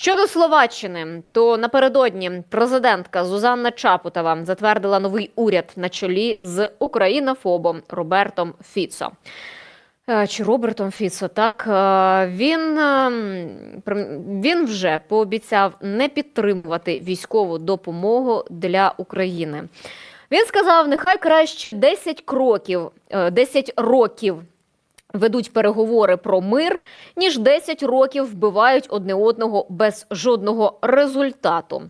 Щодо Словаччини, то напередодні президентка Зузанна Чапутова затвердила новий уряд на чолі з українофобом Робертом Фіцо. Е, Чи Робертом Фіцо, так Е, він, ем, він вже пообіцяв не підтримувати військову допомогу для України. Він сказав, нехай краще 10 кроків, е, 10 років ведуть переговори про мир, ніж 10 років вбивають одне одного без жодного результату.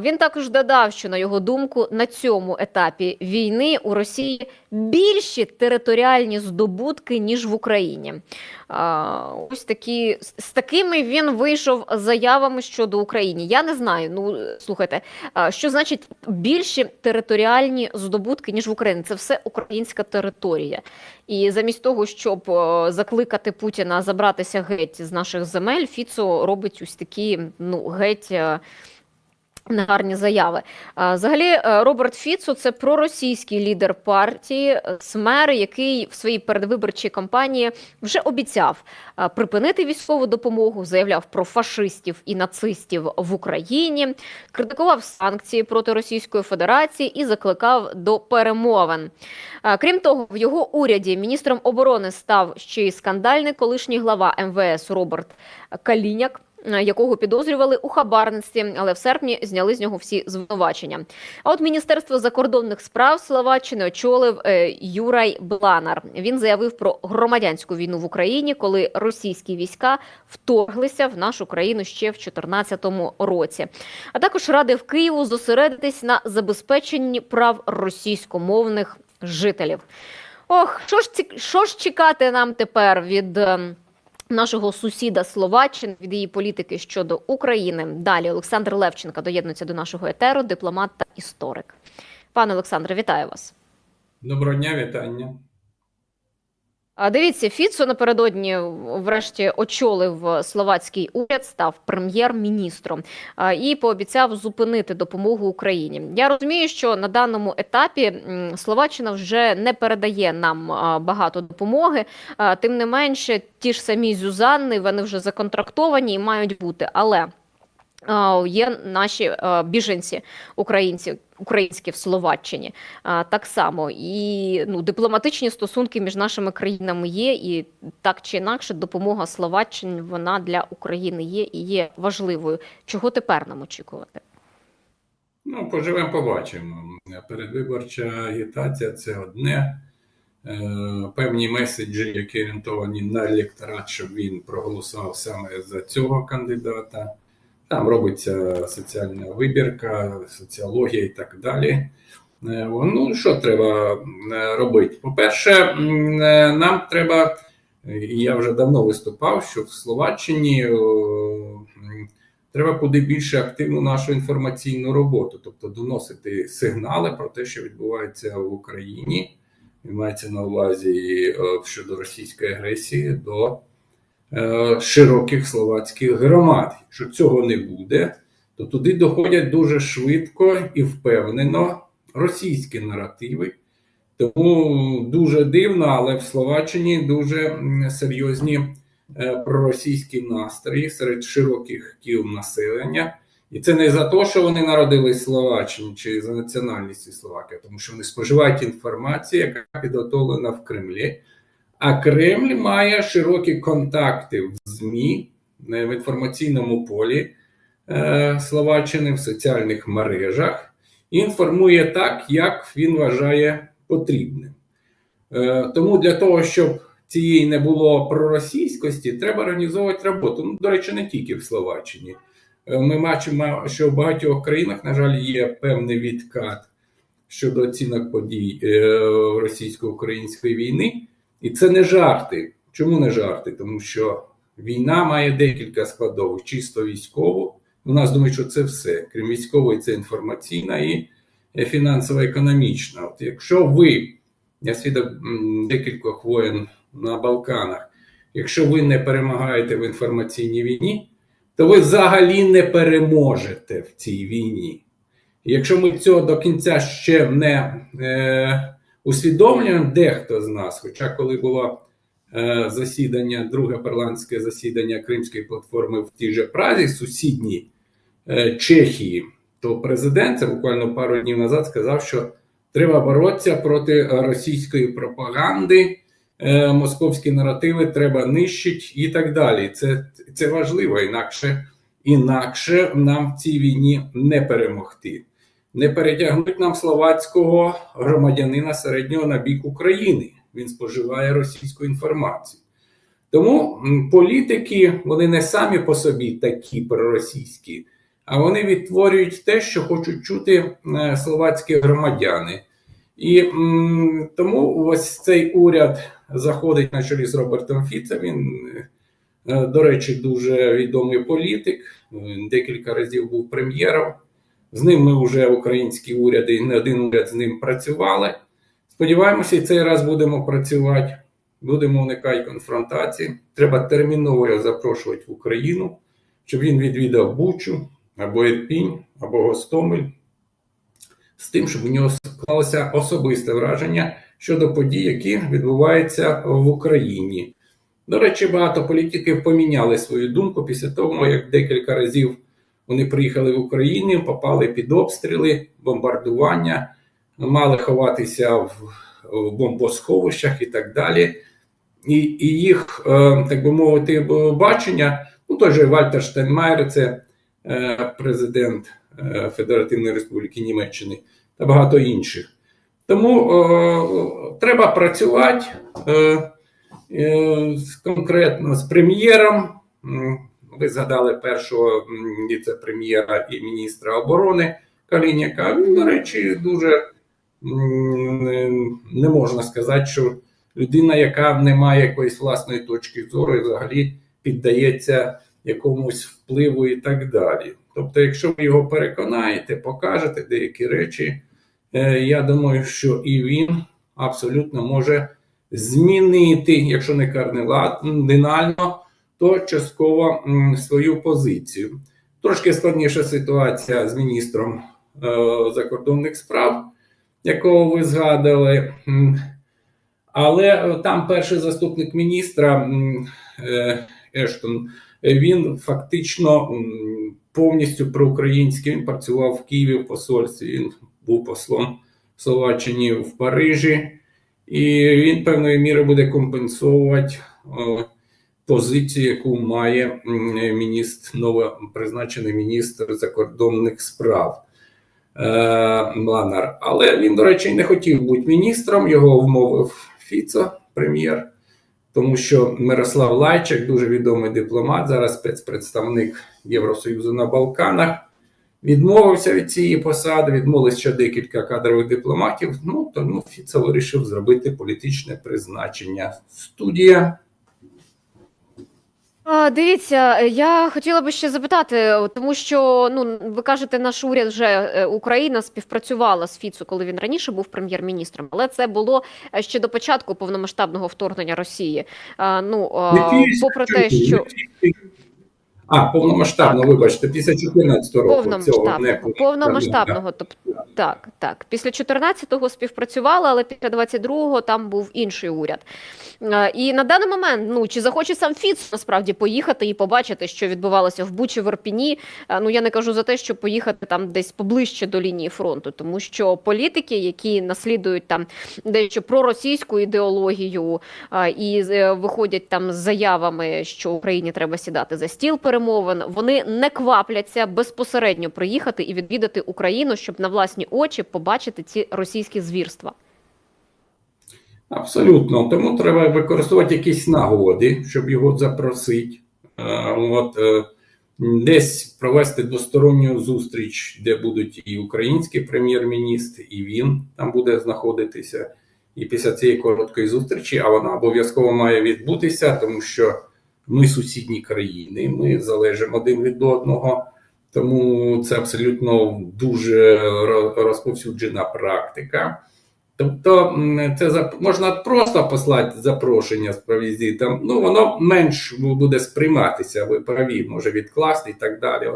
Він також додав, що на його думку на цьому етапі війни у Росії більші територіальні здобутки ніж в Україні. Ось такі з такими він вийшов заявами щодо України. Я не знаю. Ну слухайте, що значить більші територіальні здобутки ніж в Україні? Це все українська територія. І замість того, щоб е, закликати Путіна забратися геть з наших земель, Фіцо робить ось такі ну геть. Негарні заяви. Взагалі, е, Роберт Фіцо це проросійський лідер партії е, СМЕР, який в своїй передвиборчій кампанії вже обіцяв е, припинити військову допомогу, заявляв про фашистів і нацистів в Україні, критикував санкції проти Російської Федерації і закликав до перемовин. Крім того, в його уряді міністром оборони став ще й скандальний колишній глава МВС Роберт Каліняк. Е, Якого підозрювали у хабарництві, але в серпні зняли з нього всі звинувачення. А от Міністерство закордонних справ Словаччини очолив е, Юрай Бланар. Він заявив про громадянську війну в Україні, коли російські війська вторглися в нашу країну ще в 2014 році. А також радив Києву зосередитись на забезпеченні прав російськомовних жителів. Ох, що ж що ж чекати нам тепер від ем, нашого сусіда Словаччини, від її політики щодо України? Далі Олександр Левченка доєднується до нашого етеру, дипломат та історик. Пане Олександре, вітаю вас. Доброго дня, вітання. А дивіться, Фіцо напередодні врешті очолив словацький уряд, став прем'єр-міністром і пообіцяв зупинити допомогу Україні. Я розумію, що на даному етапі Словаччина вже не передає нам багато допомоги. Тим не менше, ті ж самі Зюзанни, вони вже законтрактовані і мають бути. Але є наші біженці, українці, українські в Словаччині так само. І ну, дипломатичні стосунки між нашими країнами є, і так чи інакше допомога Словаччині вона для України є і є важливою. Чого тепер нам очікувати? Ну, поживемо, побачимо. Передвиборча агітація це одне. Е, Певні меседжі, які орієнтовані на електорат, щоб він проголосував саме за цього кандидата. Там робиться соціальна вибірка, соціологія і так далі. Е, Ну, що треба е, робити? По-перше, е, нам треба, і я вже давно виступав, що в Словаччині треба куди більше активну нашу інформаційну роботу, тобто доносити сигнали про те, що відбувається в Україні, і мається на увазі щодо російської агресії до широких словацьких громад. Якщо цього не буде, то туди доходять дуже швидко і впевнено російські наративи. Тому дуже дивно, але в Словаччині дуже серйозні е, проросійські настрої серед широких кіл населення. І це не за те, що вони народились в Словаччині чи за національністю Словакія, тому що вони споживають інформацію, яка підготовлена в Кремлі. А Кремль має широкі контакти в ЗМІ в інформаційному полі е, Словаччини в соціальних мережах і інформує так, як він вважає потрібним. Е, Тому для того, щоб цієї не було проросійськості, треба організовувати роботу. Ну, до речі, не тільки в Словаччині. Е, Ми бачимо, що в багатьох країнах, на жаль, є певний відкат щодо оцінок подій е, російсько-української війни. І це не жарти. Чому не жарти? Тому що війна має декілька складових, чисто військову. У нас думають, що це все. Крім військової, це інформаційна і е, фінансово-економічна. От якщо ви, я свідок декількох воєн на Балканах, якщо ви не перемагаєте в інформаційній війні, то ви взагалі не переможете в цій війні. Якщо ми цього до кінця ще не е, усвідомлюємо, дехто з нас, хоча коли була е, засідання, друге парламентське засідання Кримської платформи в тій же Празі, сусідній е, Чехії, то президент буквально пару днів назад сказав, що треба боротися проти російської пропаганди, е, московські наративи треба нищити і так далі. Це, це важливо, інакше, інакше нам в цій війні не перемогти. Не перетягнуть нам словацького громадянина середнього на бік України. Він споживає російську інформацію. Тому політики вони не самі по собі такі проросійські, а вони відтворюють те, що хочуть чути е, словацькі громадяни. І тому ось цей уряд заходить на чолі з Робертом Фіцем. Він, е, до речі, дуже відомий політик. Декілька разів був прем'єром. З ним ми вже українські уряди, і не один уряд з ним працювали. Сподіваємося, і цей раз будемо працювати, будемо уникати конфронтації. Треба терміново його запрошувати в Україну, щоб він відвідав Бучу або Ірпінь, або Гостомель, з тим, щоб у нього склалося особисте враження щодо подій, які відбуваються в Україні. До речі, багато політиків поміняли свою думку після того, як декілька разів вони приїхали в Україну, попали під обстріли, бомбардування, мали ховатися в, в бомбосховищах і так далі. І, і їх, е, так би мовити, бачення, ну той же Вальтер Штайнмайер, це е, президент е, Федеративної Республіки Німеччини та багато інших. Тому е, треба працювати е, е, конкретно з прем'єром. Ви згадали першого віце-прем'єра і міністра оборони Каліняка. Він, до речі, дуже не- не можна сказати, що людина, яка не має якоїсь власної точки зору, взагалі піддається якомусь впливу і так далі. Тобто, якщо ви його переконаєте, покажете деякі речі, е, я думаю, що і він абсолютно може змінити, якщо не кардинально, то частково свою позицію. Трошки складніша ситуація з міністром е, закордонних справ, якого ви згадали. Але е, там перший заступник міністра е, Ештон, він фактично повністю проукраїнський. Він працював в Києві в посольстві. Він був послом в Словаччині в Парижі, і він певною мірою буде компенсувати позицію, яку має міністр, новопризначений міністр закордонних справ. Е, Але він, до речі, не хотів бути міністром, його вмовив Фіцо, прем'єр, тому що Мирослав Лайчак, дуже відомий дипломат, зараз спецпредставник Євросоюзу на Балканах, відмовився від цієї посади, відмовилися ще декілька кадрових дипломатів. Ну, тому Фіцо вирішив зробити політичне призначення. Студія. А, Дивіться, е, я хотіла би ще запитати, е, тому що ну ви кажете, наш уряд вже е, Україна співпрацювала з Фіцу, коли він раніше був прем'єр-міністром, але це було ще до початку повномасштабного вторгнення Росії. А, Ну попри те, що А, повномасштабно, вибачте, після 14 року. цього не повномасштабного, повномасштабного, тобто так, так. Після 14-го співпрацювали, але після 22-го там був інший уряд. Е, І на даний момент, ну чи захоче сам Фіц насправді поїхати і побачити, що відбувалося в Бучі в Ірпіні. Е, Ну я не кажу за те, що поїхати там десь поближче до лінії фронту, тому що політики, які наслідують там дещо проросійську ідеологію і е, виходять там з заявами, що Україні треба сідати за стіл перемовин. Вони не квапляться безпосередньо приїхати і відвідати Україну, щоб на власні очі побачити ці російські звірства. Абсолютно. Тому треба використовувати якісь нагоди, щоб його запросити. Е, От, е, десь провести двосторонню зустріч, де будуть і український прем'єр-міністр, і він там буде знаходитися. І після цієї короткої зустрічі, а вона обов'язково має відбутися, тому що ми сусідні країни, ми залежимо один від одного. Тому це абсолютно дуже розповсюджена практика. Тобто це можна просто послати запрошення з провізитом, ну воно менш буде сприйматися, ви праві, може відкласти і так далі.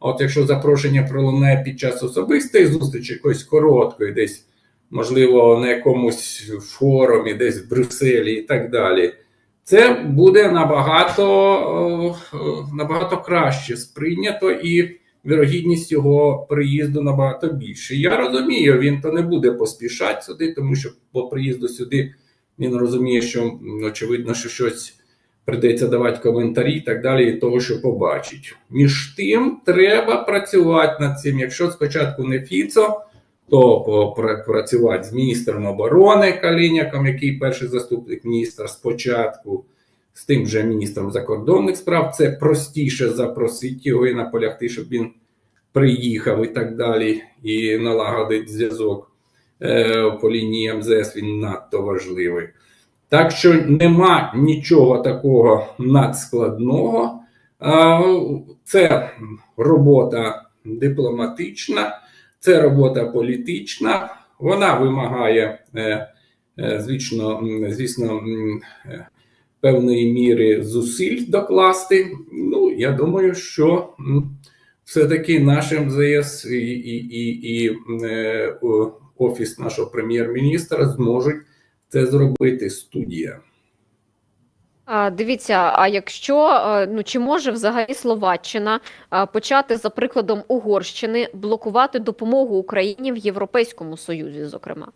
От, якщо запрошення пролунає під час особистої зустрічі, якоїсь короткої, десь, можливо, на якомусь форумі, десь в Брюсселі і так далі, це буде набагато, е, набагато краще сприйнято і вірогідність його приїзду набагато більше. Я розумію, він то не буде поспішати сюди, тому що по приїзду сюди він розуміє, що очевидно, що щось прийдеться давати коментарі і так далі, і того, що побачить. Між тим, треба працювати над цим. Якщо спочатку не Фіцо, то працювати з міністром оборони Каліняком, який перший заступник міністра спочатку, з тим же міністром закордонних справ. Це простіше запросити його і наполягти, щоб він приїхав і так далі, і налагодить зв'язок е, по лінії МЗС. Він надто важливий. Так що нема нічого такого надскладного. Це робота дипломатична, це робота політична. Вона вимагає, е, е, звісно, звісно, е, певної міри зусиль докласти. Ну, я думаю, що все-таки наш МЗС і, і, і, і офіс нашого прем'єр-міністра зможуть це зробити студія. Дивіться, а якщо е, ну чи може взагалі Словаччина почати за прикладом Угорщини блокувати допомогу Україні в Європейському Союзі, зокрема?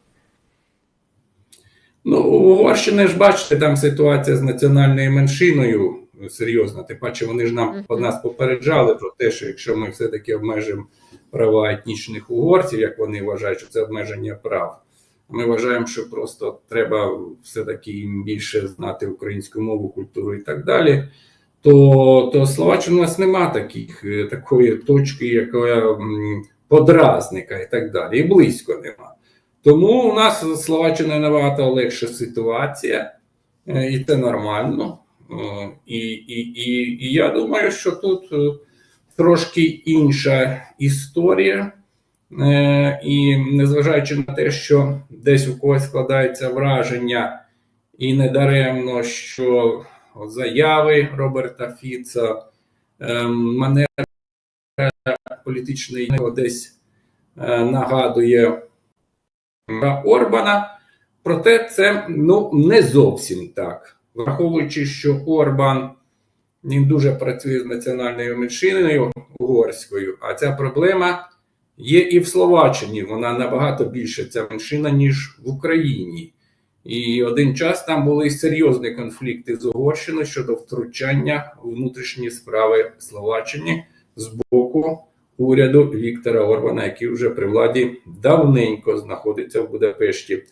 Ну, у Угорщини ж бачите, там ситуація з національною меншиною серйозна. Тим паче, вони ж нам по нас попереджали про те, що якщо ми все-таки обмежимо права етнічних угорців, як вони вважають, що це обмеження прав. Ми вважаємо, що просто треба все-таки їм більше знати українську мову, культуру і так далі. То, то Словаччина у нас нема таких, е, такої точки, якої подразника і так далі. І близько нема. Тому у нас з Словаччиною набагато легша ситуація, е, і це нормально. Е, І, і, і, і я думаю, що тут трошки інша історія. Е, І незважаючи на те, що десь у когось складається враження, і недаремно, що заяви Роберта Фіца, е, манера політичної десь е, нагадує Орбана. Проте це ну, не зовсім так. Враховуючи, що Орбан він дуже працює з національною меншиною угорською, а ця проблема є і в Словаччині. Вона набагато більше ця меншина, ніж в Україні. І один час там були серйозні конфлікти з Угорщиною щодо втручання у внутрішні справи Словаччини з боку уряду Віктора Орбана, який вже при владі давненько знаходиться в Будапешті.